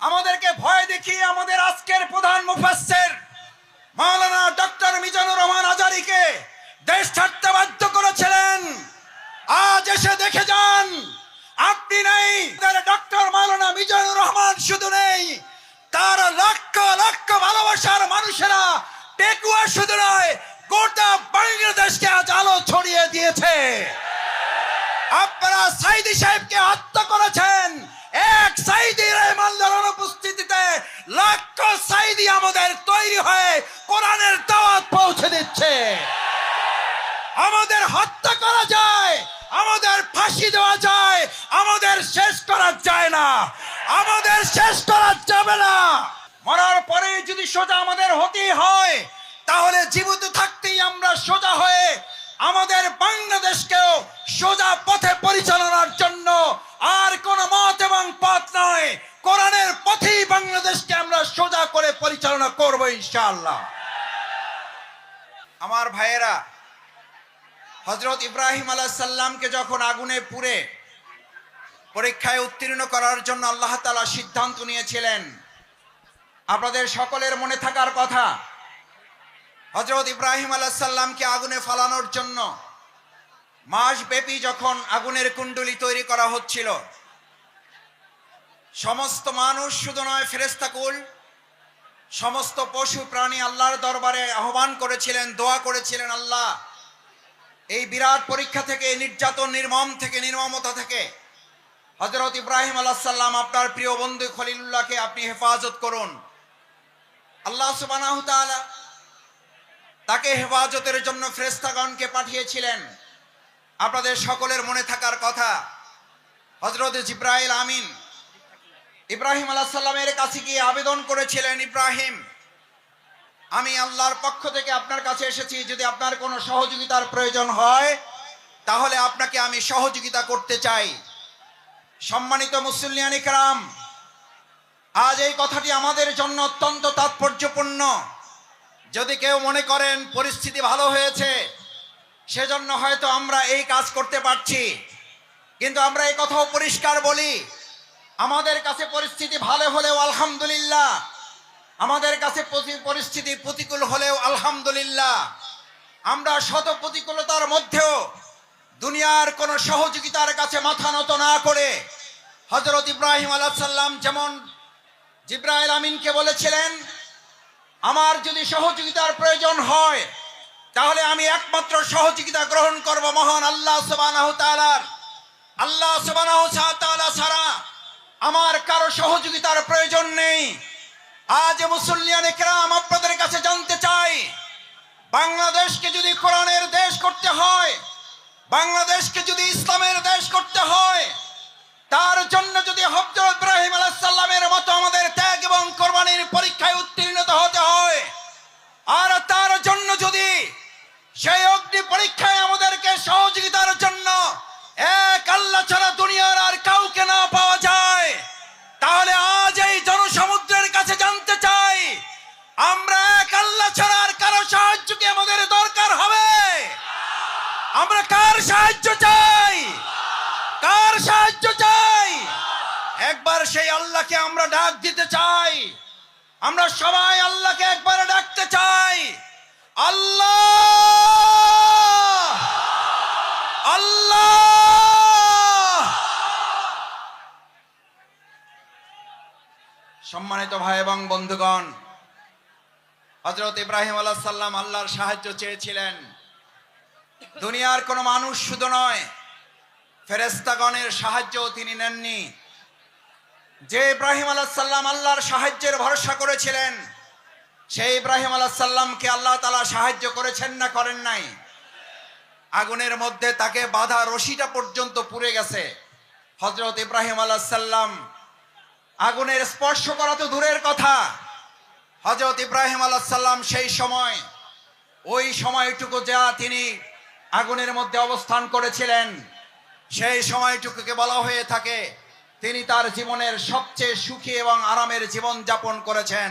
আমাদেরকে ভয় দেখিয়ে আমাদের আজকের প্রধান মুফাসসির মাওলানা ডক্টর মিজানুর রহমান আজারিকে দেশ ছাড়তে বাধ্য করেছিলেন। আজ এসে দেখে যান, আপনি নেই ডক্টর মাওলানা মিজানুর রহমান শুধু নেই, তার লক্ষ লক্ষ ভালোবাসার মানুষেরা টেকুয়া শুধু নয়, গোটা বাংলাদেশকে আজ আলো ছড়িয়ে দিয়েছে। আপনারা সাইদি সাহেবকে হত্যা করেছেন এক সাইদি রহমানদের অনুপস্থিতিতে লক্ষ সাইদি আমাদের তৈরি হয়ে কোরআনের দাওয়াত পৌঁছে দিচ্ছে। আমাদের হত্যা করা যায়, আমাদের ফাঁসি দেওয়া যায়, আমাদের শেষ করা যায় না, আমাদের শেষ করা যাবে না। মরার পরে যদি সোজা আমাদের হতেই হয়, তাহলে জীবিত থাকতেই আমরা সোজা হয়ে আমাদের বাংলাদেশকেও সোজা পথে পরিচালনার জন্য আর কোন মত এবং পথ নয়। কোরআনের পথেই বাংলাদেশকে আমরা সোজা করে পরিচালনা করব ইনশাআল্লাহ। আমার ভাইয়েরা হজরত ইব্রাহিম আলাহ সাল্লামকে যখন আগুনে পুড়ে পরীক্ষায় উত্তীর্ণ করার জন্য আল্লাহ তালা সিদ্ধান্ত নিয়েছিলেন, আপনাদের সকলের মনে থাকার কথা হজরত ইব্রাহিম আলাহ সাল্লামকে আগুনে ফালানোর জন্য মাস ব্যাপী যখন আগুনের কুণ্ডলি তৈরি করা হচ্ছিল, সমস্ত মানুষ শুধু নয় ফেরেস্তাকুল সমস্ত পশু প্রাণী আল্লাহর দরবারে আহ্বান করেছিলেন, দোয়া করেছিলেন, আল্লাহ, এই বিরাট পরীক্ষা থেকে, নির্যাতন নির্মম থেকে, নির্মমতা থেকে হজরত ইব্রাহিম আলাহ সাল্লাম আপনার প্রিয় বন্ধু খলিলুল্লাহকে আপনি হেফাজত করুন। আল্লাহ সুবানাহ তাকে হেফাজতের জন্য ফ্রেস্তাগণকে পাঠিয়েছিলেন। আপনাদের সকলের মনে থাকার কথা। হজরত জিব্রাইল আমিন ইব্রাহিম আলাহ সাল্লামের কাছে গিয়ে আবেদন করেছিলেন, ইব্রাহিম, আমি আল্লাহর পক্ষ থেকে আপনার কাছে এসেছি। যদি আপনার কোনো সহযোগিতার প্রয়োজন হয়, তাহলে আপনাকে আমি সহযোগিতা করতে চাই। সম্মানিত মুসলিয়ান ইকরাম, আজ এই কথাটি আমাদের জন্য অত্যন্ত তাৎপর্যপূর্ণ। যদি কেউ মনে করেন, পরিস্থিতি ভালো হয়েছে সেজন্য হয়তো আমরা এই কাজ করতে পারছি। কিন্তু আমরা এই কথাও পরিষ্কার বলি, আমাদের কাছে পরিস্থিতি ভালো হলেও আলহামদুলিল্লাহ, আমাদের কাছে পরিস্থিতি প্রতিকূল হলেও আলহামদুলিল্লাহ। আমরা শত প্রতিকূলতার মধ্যেও দুনিয়ার কোনো সহযোগিতার কাছে মাথা নত না করে হজরত ইব্রাহিম আলাহ সাল্লাম যেমন জিব্রাইল আমিনকে বলেছিলেন, আমার যদি সহযোগিতার প্রয়োজন হয় তাহলে আমি একমাত্র সহযোগিতা গ্রহণ করব মহান আল্লাহ তাআলার। আল্লাহ সুবহানাহু তাআলা ছাড়া আমার কারও সহযোগিতার প্রয়োজন নেই। আজ মুসল্লিয়ান একরাম আপনাদের কাছে জানতে চাই, বাংলাদেশকে যদি কোরআনের দেশ করতে হয়, বাংলাদেশকে যদি ইসলামের দেশ করতে হয়, তার জন্য যদি হজরত ইব্রাহিম আলাইহিস সালামের মতো আমাদের ত্যাগ এবং কোরবানির পরীক্ষায় উত্তীর্ণ হতে হয়, আর তার জন্য যদি সেই অগ্নি পরীক্ষায় আমাদেরকে সহযোগিতার জন্য এক আল্লাহ ছাড়া দুনিয়ার আর কাউকে না পাওয়া যায়। তাহলে আজ এই জনসমুদ্রের কাছে জানতে চাই, আমরা এক আল্লাহ ছাড়া আর কারও সাহায্য কি আমাদের দরকার হবে? আমরা কার সাহায্য চাই? কার সাহায্য চাই? একবার সেই আল্লাহকে আমরা ডাক দিতে চাই। আমরা সবাই আল্লাহকে একবার ডাকতে চাই। আল্লাহ! আল্লাহ! সম্মানিত ভাই এবং বন্ধুগণ হজরত ইব্রাহিম আলাহ সাল্লাম আল্লাহর সাহায্য চেয়েছিলেন। দুনিয়ার কোনো মানুষ শুধু নয় ফেরেস্তাগণের সাহায্য তিনি নেননি। যে ইব্রাহিম আলাহ সাল্লাম আল্লাহর সাহায্যের ভরসা করেছিলেন সেই ইব্রাহিম আলাহ সাল্লামকে আল্লাহ তালা সাহায্য করেছেন না করেন নাই? আগুনের মধ্যে তাকে বাধা রশিটা পর্যন্ত পুড়ে গেছে। হজরত ইব্রাহিম আলাহ সাল্লাম আগুনের স্পর্শ করা তো দূরের কথা। হজরত ইব্রাহিম আলাহ সাল্লাম সেই সময়, ওই সময়টুকু যা তিনি আগুনের মধ্যে অবস্থান করেছিলেন, সেই সময়টুকুকে বলা হয়ে থাকে, তিনি তার জীবনের সবচেয়ে সুখী এবং আরামের জীবন যাপন করেছেন।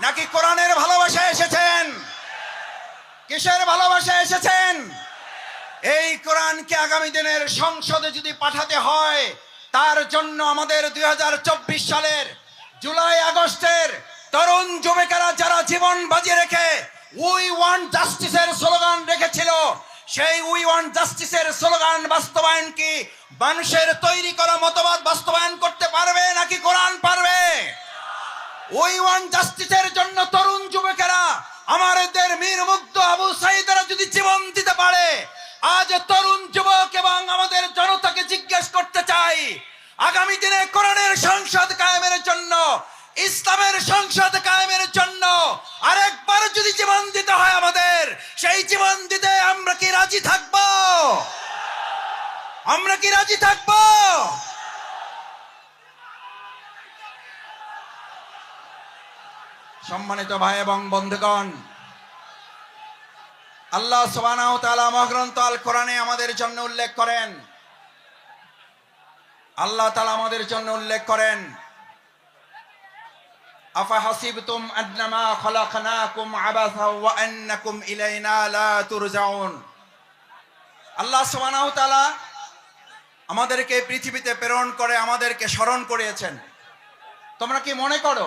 নাকি কোরআনের ভালোবাসা এসেছেন? কিসের ভালোবাসা এসেছেন? এই কোরআনকে আগামী দিনের সংসদে যদি পাঠাতে হয়, তার জন্য আমাদের দু হাজার চব্বিশ সালের জুলাই আগস্টের তরুণ যুবকেরা যারা জীবন বাজি রেখে উই ওয়ান্ট জাস্টিসের স্লোগান রেখেছিল, সেই উই ওয়ান্ট জাস্টিসের স্লোগান বাস্তবায়ন কি? মানুষের তৈরি করা মতবাদ বাস্তবায়ন করতে পারবে নাকি কোরআন পারবে? ওয়ান জাস্টিসের জন্য তরুণ যুবকেরা, আমাদের মীর মুগ্ধ আবু সাইদারা যদি জীবন দিতে পারে, আজ তরুণ যুবক এবং আমাদের জনতাকে জিজ্ঞেস করতে চাই, আগামী দিনে কোরআনের সংসদ কায়েমের জন্য, ইসলামের সংসদ কায়েমের জন্য আরেকবার যদি জীবন দিতে হয় আমাদের, সেই জীবন দিতে আমরা কি রাজি থাকব? আমরা কি রাজি থাকব? সম্মানিত ভাই এবং বন্ধুগণ, আল্লাহ সুবহানাহু মহাগ্রন্থ আল কোরআনে আমাদের জন্য উল্লেখ করেন। আল্লাহ তাআলা আমাদের জন্য উল্লেখ করেন, আফা আল্লাহ আমাদেরকে পৃথিবীতে প্রেরণ করে, আমাদেরকে স্মরণ করিয়েছেন। তোমরা কি মনে করো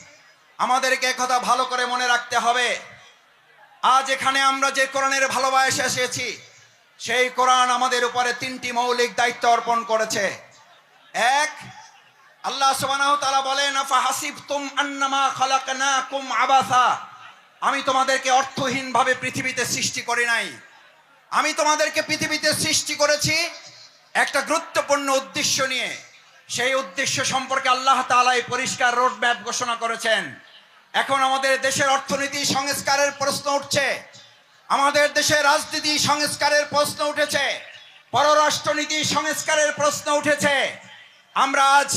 আমাদেরকে কথা ভালো করে মনে রাখতে হবে। আজ এখানে আমরা যে কোরআনের ভালোবাসা এসেছি, সেই কোরআন আমাদের উপরে তিনটি মৌলিক দায়িত্ব অর্পণ করেছে। এক, আল্লাহ সুবহানাহু তাআলা বলেন আফা হাসিবতুম আন্নামা খালাকনাকুম আবাসা। আমি তোমাদেরকে অর্থহীন ভাবে পৃথিবীতে সৃষ্টি করি নাই। আমি তোমাদেরকে পৃথিবীতে সৃষ্টি করেছি একটা গুরুত্বপূর্ণ উদ্দেশ্য নিয়ে। সেই উদ্দেশ্য সম্পর্কে আল্লাহ তাআলা এই পরিষ্কার রোড ম্যাপ ঘোষণা করেছেন। এখন আমাদের দেশের অর্থনীতি সংস্কারের প্রশ্ন উঠছে। আমাদের দেশের রাজনীতি সংস্কারের প্রশ্ন উঠেছে। পররাষ্ট্রনীতি সংস্কারের প্রশ্ন উঠেছে। আমরা আজ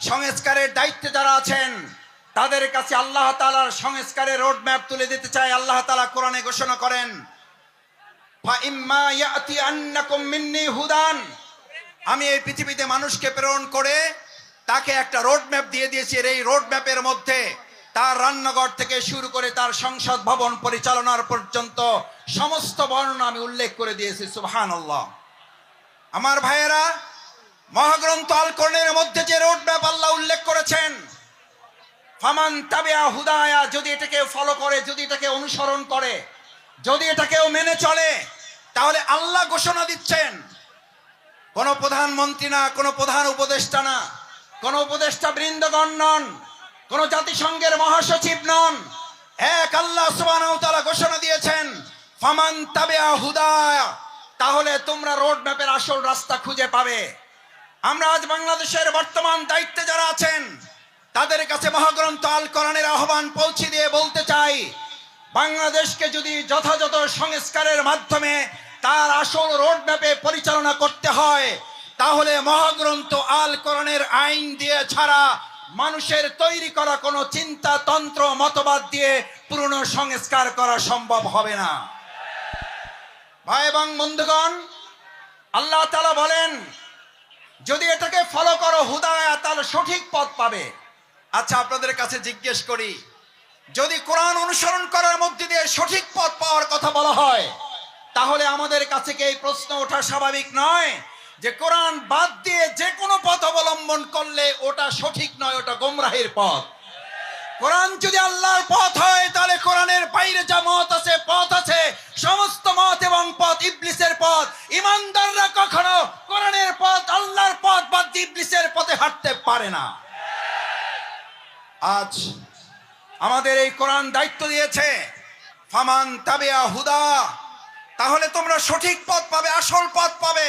সংস্কারের দায়িত্বে যারা আছেন, তাদের কাছে আল্লাহ তালার সংস্কারের রোড ম্যাপ তুলে দিতে চাই। আল্লাহ তাআলা কোরআনে ঘোষণা করেন হুদান। আমি এই পৃথিবীতে মানুষকে প্রেরণ করে তাকে একটা রোড ম্যাপ দিয়ে দিয়েছি। এই রোড ম্যাপের মধ্যে তার রান্নাঘর থেকে শুরু করে তার সংসদ ভবন পরিচালনার পর্যন্ত সমস্ত বর্ণনা আমি উল্লেখ করে দিয়েছি সুবহান আমার ভাইয়েরা, মহাগ্রন্থ আল কোরআনের মধ্যে যে রোড ম্যাপ আল্লাহ উল্লেখ করেছেন, ফামান তাবিয়া হুদায়া, যদি এটাকে ফলো করে, যদি এটাকে অনুসরণ করে, যদি এটাকেও মেনে চলে, তাহলে আল্লাহ ঘোষণা দিচ্ছেন, কোন প্রধানমন্ত্রী না, কোন প্রধান উপদেষ্টা না, কোন উপদেষ্টা বৃন্দগণ নন কোন জাতিসংঘের মহাসচিব নন। এক আল্লাহ ওয়া ঘোষণা দিয়েছেন, ফামান হুদায়া তাহলে তোমরা রোড ম্যাপের আসল রাস্তা খুঁজে পাবে। আমরা আজ বাংলাদেশের বর্তমান দায়িত্বে যারা আছেন, তাদের কাছে মহাগ্রন্থ আল কোরআনের আহ্বান পৌঁছে দিয়ে বলতে চাই, বাংলাদেশকে যদি যথাযথ সংস্কারের মাধ্যমে তার আসল রোড ম্যাপে পরিচালনা করতে হয়, তাহলে মহাগ্রন্থ আল কোরআনের আইন দিয়ে ছাড়া মানুষের তৈরি করা কোনো চিন্তা, তন্ত্র, মতবাদ দিয়ে পুরনো সংস্কার করা সম্ভব হবে না। ভাই এবং বন্ধুগণ, আল্লাহ তালা বলেন, যদি এটাকে ফলো করো হুদায়া, তাহলে সঠিক পথ পাবে। আচ্ছা আপনাদের কাছে জিজ্ঞেস করি, যদি কোরআন অনুসরণ করার মধ্যে দিয়ে সঠিক পথ পাওয়ার কথা বলা হয়, তাহলে আমাদের কাছে কি এই প্রশ্ন ওঠা স্বাভাবিক নয়? যে কোরআন বাদ দিয়ে যে কোনো পথ অবলম্বন করলে ওটা সঠিক নয়, ওটা গোমরাহের পথ। কোরআন যদি আল্লাহর পথ হয়, তাহলে কোরআনের বাইরে যা মত আছে, পথ আছে। সমস্ত মত এবং পথ ইবলিসের পথ। ইমানদাররা কখনো কোরআনের পথ, আল্লাহর পথ দিয়ে ইবলিসের পথে হাঁটতে পারে না। আজ আমাদের আমাদের এই কোরআন দায়িত্ব দিয়েছে, ফামান তাবিয়া হুদা। তাহলে তোমরা সঠিক পথ পাবে, আসল পথ পাবে।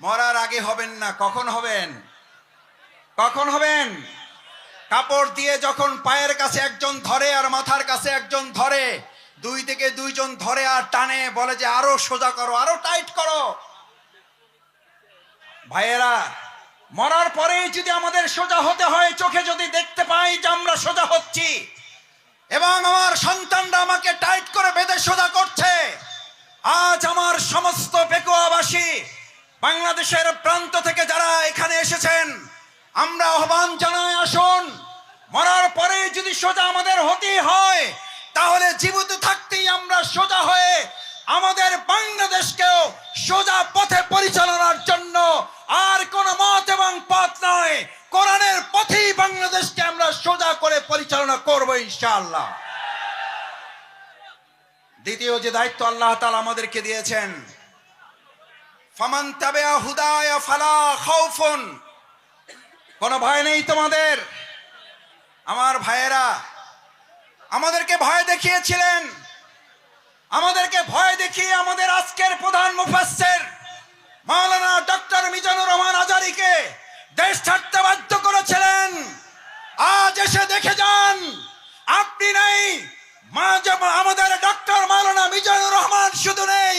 মরার আগে হবেন না, কখন হবেন? কখন হবেন? কাপড় দিয়ে যখন পায়ের কাছে একজন ধরে আর মাথার কাছে একজন ধরে, দুই থেকে দুইজন ধরে আর টানে, বলে যে আরও সোজা করো, আরও টাইট করো। ভাইয়েরা, মরার পরেই যদি আমাদের সোজা হতে হয়, চোখে যদি দেখতে পাই যে আমরা সোজা হচ্ছি, এবং আমার সন্তানরা আমাকে টাইট করে বেঁধে সোজা করছে, আজ আমার সমস্ত পেকুয়াবাসী বাংলাদেশের প্রান্ত থেকে যারা এখানে এসেছেন, আমরা আহ্বান জানাই, আসুন। মরার পরে যদি সোজা আমাদের হতেই হয়, তাহলে জীবিত থাকতেই আমরা সোজা হয়ে আমাদের বাংলাদেশকেও সোজা পথে পরিচালনার জন্য আর কোন মত এবং পথ নয় কোরআনের পথেই বাংলাদেশকে আমরা সোজা করে পরিচালনা করব, ইনশাআল্লাহ। দ্বিতীয় যে দায়িত্ব আল্লাহ তাআলা আমাদেরকে দিয়েছেন ফামান তাবিয়া হুদায়া ফালা কোনো ভয় নেই তোমাদের? আমার ভাইয়েরা, আমাদেরকে ভয় দেখিয়েছিলেন। আমাদেরকে ভয় দেখিয়ে আমাদের আজকের প্রধান মুফাসসির মাওলানা ডক্টর মিজানুর রহমান আজারিকে দেশ ছাড়তে বাধ্য করেছিলেন। আজ এসে দেখে যান, আপনি নেই আমাদের ডক্টর মাওলানা মিজানুর রহমান শুধু নেই।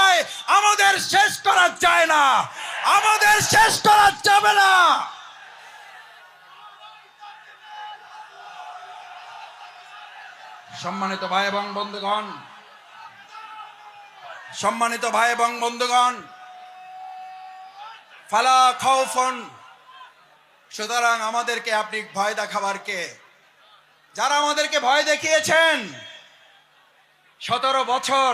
আমাদের শেষ করা যাবে না। সম্মানিত ভাই এবং বন্ধুগণ, সম্মানিত ভাই এবং বন্ধুগণ, ফালা খাউফন। সুতরাং আমাদেরকে আপনি ভয় দেখাবার কে যারা আমাদেরকে ভয় দেখিয়েছেন, সতেরো বছর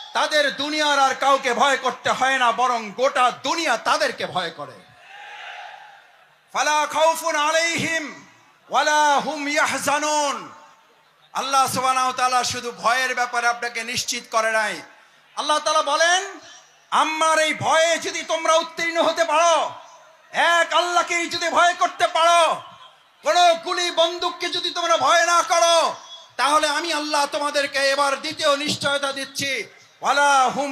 তাদের দুনিয়ার আর কাউকে ভয় করতে হয় না, বরং গোটা দুনিয়া তাদেরকে ভয় করে। ফালা খাউফুন আলাইহিম ওয়ালা হুম ইয়াহজানুন। আল্লাহ সুবহানাহু তাআলা শুধু ভয়ের ব্যাপারে আপনাকে নিশ্চিত করে নাই। আল্লাহ তাআলা বলেন, আমার এই ভয়ে যদি তোমরা উত্তীর্ণ হতে পারো, এক আল্লাহকেই যদি ভয় করতে পারো, কোন গুলি বন্দুককে যদি তোমরা ভয় না করো, তাহলে আমি আল্লাহ তোমাদেরকে এবার দ্বিতীয় নিশ্চয়তা দিচ্ছি। হুম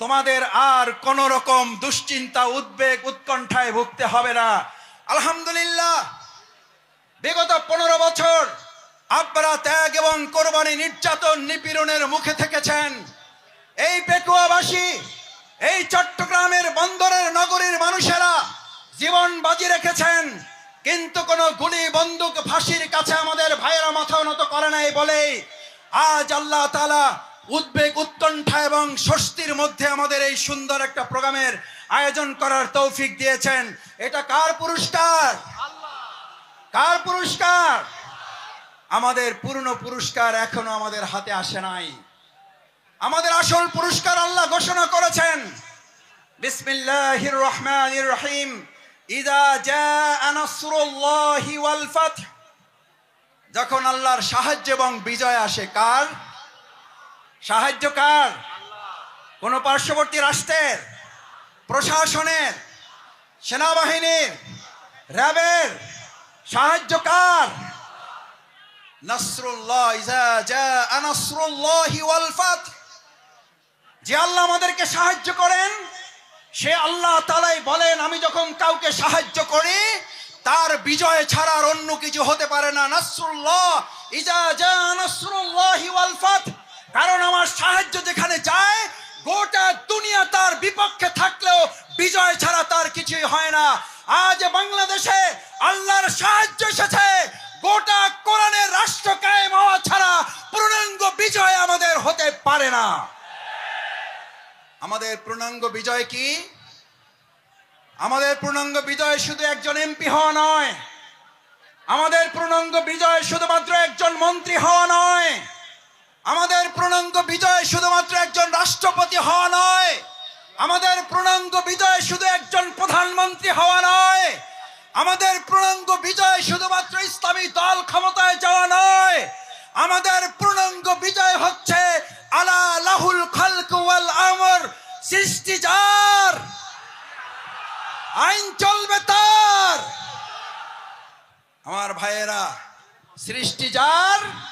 তোমাদের আর কোন রকম দুশ্চিন্তা, উদ্বেগ, উৎকণ্ঠায় ভুগতে হবে না। আলহামদুলিল্লাহ, বিগত পনেরো বছর আপনারা ত্যাগ এবং কোরবানি নির্যাতন নিপীড়নের মুখে থেকেছেন। এই পেকুয়াবাসী, এই চট্টগ্রামের বন্দরের নগরীর মানুষেরা জীবন বাজি রেখেছেন, কিন্তু কোনো গুলি বন্দুক ফাঁসির কাছে আমাদের ভাইয়েরা মাথা নত করে নাই বলেই আজ আল্লাহ তালা উদ্বেগ উৎকণ্ঠা এবং স্বস্তির মধ্যে আমাদের এই সুন্দর একটা প্রোগ্রামের আয়োজন করার তৌফিক দিয়েছেন। এটা কার পুরস্কার? কার পুরস্কার? আমাদের পূর্ণ পুরস্কার এখনও আমাদের হাতে আসে নাই। আমাদের আসল পুরস্কার আল্লাহ ঘোষণা করেছেন। বিসমিল্লাহির রহমানির রহিম। ইদা ফাথ যখন আল্লাহর সাহায্য এবং বিজয় আসে, কার? সাহায্য কার? কোন পার্শ্ববর্তী রাষ্ট্রের? প্রশাসনের? সেনাবাহিনীর? র্যাবের? ওয়াল ফাত। যে আল্লাহ আমাদেরকে সাহায্য করেন, সে আল্লাহ তালাই বলেন, আমি যখন কাউকে সাহায্য করি, তার বিজয় ছাড়া আর অন্য কিছু হতে পারে না। নাসরুল্লাহ ইজা জা নাসরুল্লাহি ওয়াল ফাত। কারণ আমার সাহায্য যেখানে যায়, গোটা দুনিয়া তার বিপক্ষে থাকলেও বিজয় ছাড়া তার কিছুই হয় না। আজ বাংলাদেশে আল্লাহর সাহায্য এসেছে, গোটা কোরআনের রাষ্ট্র কায়েম হওয়া ছাড়া পূর্ণাঙ্গ বিজয় আমাদের হতে পারে না। আমাদের পূর্ণাঙ্গ বিজয় কি? আমাদের পূর্ণাঙ্গ বিজয় শুধু একজন এমপি হওয়া নয়। আমাদের পূর্ণাঙ্গ বিজয় শুধুমাত্র একজন মন্ত্রী হওয়া নয়। আমাদের পূর্ণাঙ্গ বিজয় শুধুমাত্র একজন রাষ্ট্রপতি হওয়া নয়। আমাদের পূর্ণাঙ্গ বিজয় শুধু একজন প্রধানমন্ত্রী হওয়া নয়। আমাদের পূর্ণাঙ্গ বিজয় শুধুমাত্র ইসলামী দল ক্ষমতায় যাওয়া নয়। আমাদের পূর্ণাঙ্গ বিজয় হচ্ছে আলা লাহুল খালক ওয়াল আমর সৃষ্টি যার। আইন চলবে তার। আমার ভাইয়েরা, সৃষ্টি যার।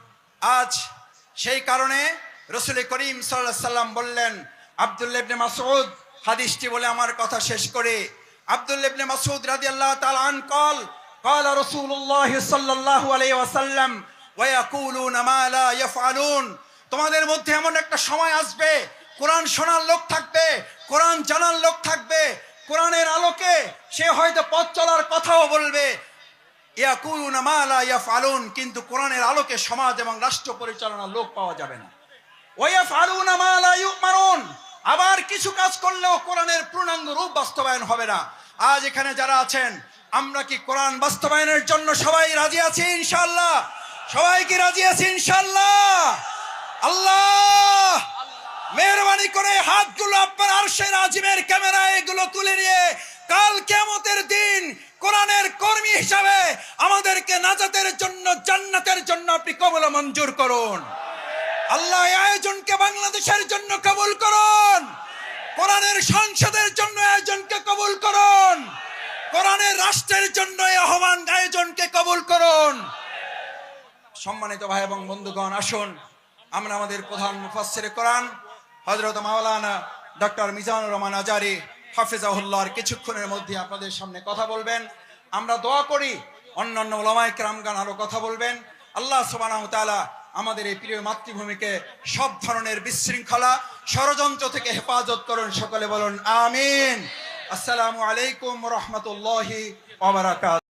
আজ সেই কারণে রসুল করিম সাল্লাহ সাল্লাম বললেন আব্দুল্লাহ ইবনে মাসউদ হাদিসটি বলে আমার কথা শেষ করে আব্দুল্লাহ ইবনে মাসউদ রাদিয়াল্লাহু তাআলা আন কল قال رسول الله صلى الله عليه وسلم ويقولون ما لا يفعلون তোমাদের মধ্যে এমন একটা সময় আসবে কোরআন শোনার লোক থাকবে কোরআন জানার লোক থাকবে কোরআনের আলোকে সে হয়তো পথ চলার কথাও বলবে কিন্তু কোরআনের আলোকে সমাজ এবং রাষ্ট্র পরিচালনার লোক পাওয়া যাবে না। আবার কিছু কাজ করলেও কোরআনের পূর্ণাঙ্গ রূপ বাস্তবায়ন হবে না। আজ এখানে যারা আছেন, আমরা কি কোরআন বাস্তবায়নের জন্য সবাই রাজি আছি ইনশাআল্লাহ? সবাই কি রাজি আছি ইনশাআল্লাহ? আল্লাহ! মেহরবানি করে হাতগুলো আপনার আরশের আজিমের ক্যামেরায় এগুলো তুলে নিয়ে কাল কেমতের দিন কোরআনের কর্মী হিসাবে আমাদেরকে নাজাতের জন্য, জান্নাতের জন্য আপনি কবল মঞ্জুর করুন। আল্লাহ আয়োজনকে বাংলাদেশের জন্য কবুল করুন। কোরআনের সংসদের জন্য আয়োজনকে কবুল করুন। কোরআনের রাষ্ট্রের জন্য আহ্বান আয়োজনকে কবুল করুন। সম্মানিত ভাই এবং বন্ধুগণ, আসুন, আমরা আমাদের প্রধান মুফাসসির কোরআন, হযরত মাওলানা ডক্টর মিজানুর রহমান আজারি হাফিজাহুল্লাহর কিছুক্ষণের মধ্যে আপনাদের সামনে কথা বলবেন। আমরা দোয়া করি, অন্যান্য ওলামায়ে ক্রামগান আরও কথা বলবেন। আল্লাহ সুবহানাহু ওয়া তাআলা আমাদের এই প্রিয় মাতৃভূমিকে সব ধরনের বিশৃঙ্খলা, ষড়যন্ত্র থেকে হেফাজত করুন, সকলে বলুন, আমিন। আসসালামু আলাইকুম রহমতুল্লাহি ওয়া বারাকাতুহু